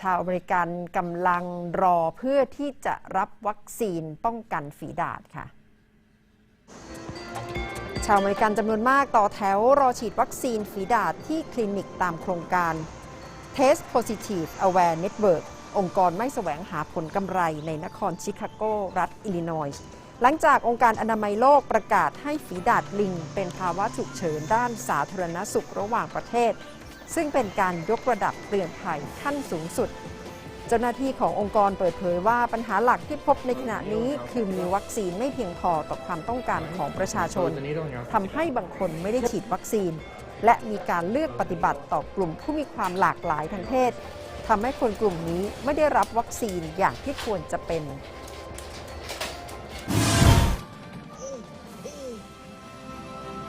ชาวอเมริกันกำลังรอเพื่อที่จะรับวัคซีนป้องกันฝีดาษค่ะ ชาวอเมริกันจำนวนมากต่อแถวรอฉีดวัคซีนฝีดาษที่คลินิกตามโครงการ Test Positive Aware Network องค์กรไม่แสวงหาผลกำไรในนครชิคาโก รัฐอิลลินอยส์หลังจากองค์การอนามัยโลกประกาศให้ฝีดาษลิง เป็นภาวะฉุกเฉินด้านสาธารณสุขระหว่างประเทศ ซึ่งเป็นการยกระดับเตือนภัยขั้นสูงสุด เจ้าหน้าที่ขององค์กรเปิดเผยว่าปัญหาหลักที่พบในขณะนี้ คือมีวัคซีนไม่เพียงพอต่อความต้องการของประชาชนทำให้บางคนไม่ได้ฉีดวัคซีน และมีการเลือกปฏิบัติต่อกลุ่มผู้มีความหลากหลายทางเพศทำให้คนกลุ่มนี้ไม่ได้รับวัคซีนอย่างที่ควรจะเป็น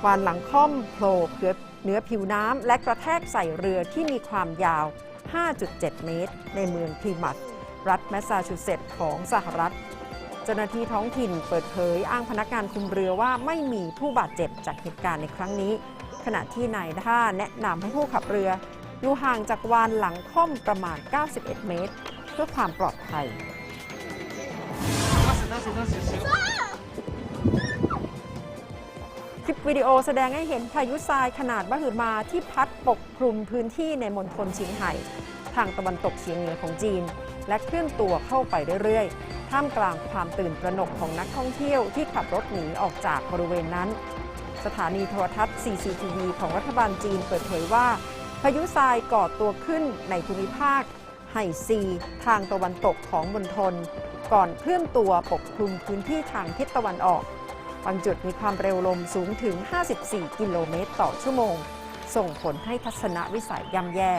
วานหลังค่อมโผล่เหนือเหนือผิวน้ำและกระแทกใส่เรือที่มีความยาว 5.7 เมตร ในเมืองพลีมัตรัฐแมสซาชูเซตส์ของสหรัฐ เจ้าหน้าที่ท้องถิ่นเปิดเผยอ้างพนักงานคุมเรือว่าไม่มีผู้บาดเจ็บจากเหตุการณ์ในครั้งนี้ ขณะที่นายท่าแนะนำให้ผู้ขับเรือ อยู่ห่างจากวานหลังค่อมประมาณ 91 เมตร เพื่อความปลอดภัย คลิปวิดีโอแสดงให้เห็นพายุทรายขนาดมหึมาที่พัดปกคลุมพื้นที่ในมณฑลชียงไห่ทางตะวันตกเฉียงเหนือของจีน และเคลื่อนตัวเข้าไปเรื่อยๆ ท่ามกลางความตื่นตระหนกของนักท่องเที่ยวที่ขับรถหนีออกจากบริเวณนั้น สถานีโทรทัศน์ CCTV ของรัฐบาลจีนเปิดเผยว่า พายุทรายก่อตัวขึ้นในภูมิภาคไห่ซี ทางตะวันตกของมณฑลก่อนเคลื่อนตัวปกคลุมพื้นที่ทางทิศตะวันออก บางจุดมีความเร็วลมสูงถึง 54 กิโลเมตรต่อชั่วโมง ส่งผลให้ทัศนวิสัยย่ำแย่